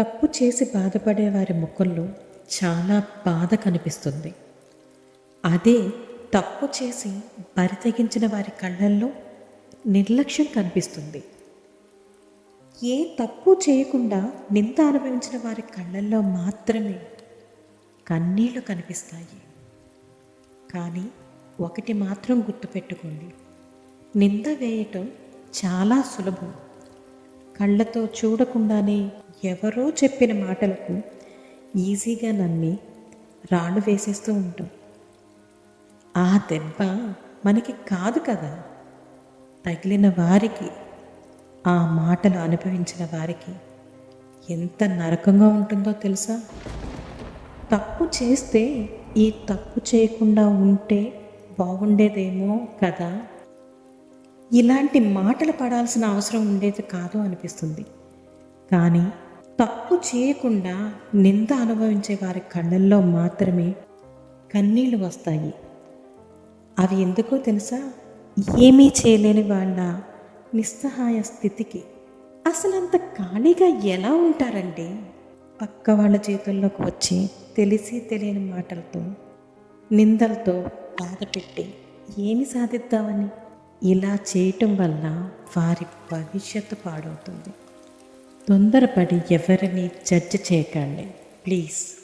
తప్పు చేసి బాధపడే వారి ముఖంలో చాలా బాధ కనిపిస్తుంది. అదే తప్పు చేసి బరితెగించిన వారి కళ్ళల్లో నిర్లక్ష్యం కనిపిస్తుంది. ఏ తప్పు చేయకుండా నింద అనుభవించిన వారి కళ్ళల్లో మాత్రమే కన్నీళ్ళు కనిపిస్తాయి. కానీ ఒకటి మాత్రం గుర్తుపెట్టుకోండి. నింద వేయటం చాలా సులభం. కళ్ళతో చూడకుండానే ఎవరో చెప్పిన మాటలకు ఈజీగా నమ్మి రాళ్ళు వేసేస్తూ ఉంటాం. ఆ దెబ్బ మనకి కాదు కదా. తగిలిన వారికి ఆ మాటలు అనుభవించిన వారికి ఎంత నరకంగా ఉంటుందో తెలుసా? తప్పు చేస్తే ఈ తప్పు చేయకుండా ఉంటే బాగుండేదేమో కదా. ఇలాంటి మాటలు పడాల్సిన అవసరం ఉండేది కాదు అనిపిస్తుంది. కానీ తప్పు చేయకుండా నింద అనుభవించే వారి కళ్ళల్లో మాత్రమే కన్నీళ్ళు వస్తాయి. అవి ఎందుకో తెలుసా? ఏమీ చేయలేని వాళ్ళ నిస్సహాయ స్థితికి. అసలు అంత ఖాళీగా ఎలా ఉంటారండి? పక్క వాళ్ళ చేతుల్లోకి వచ్చి తెలిసి తెలియని మాటలతో నిందలతో బాధ పెట్టి ఏమి సాధిద్దామని? ఇలా చేయటం వల్ల వారి భవిష్యత్తు పాడవుతుంది. తొందరపడి ఎవరిని జడ్జ్ చేయకండి. ప్లీజ్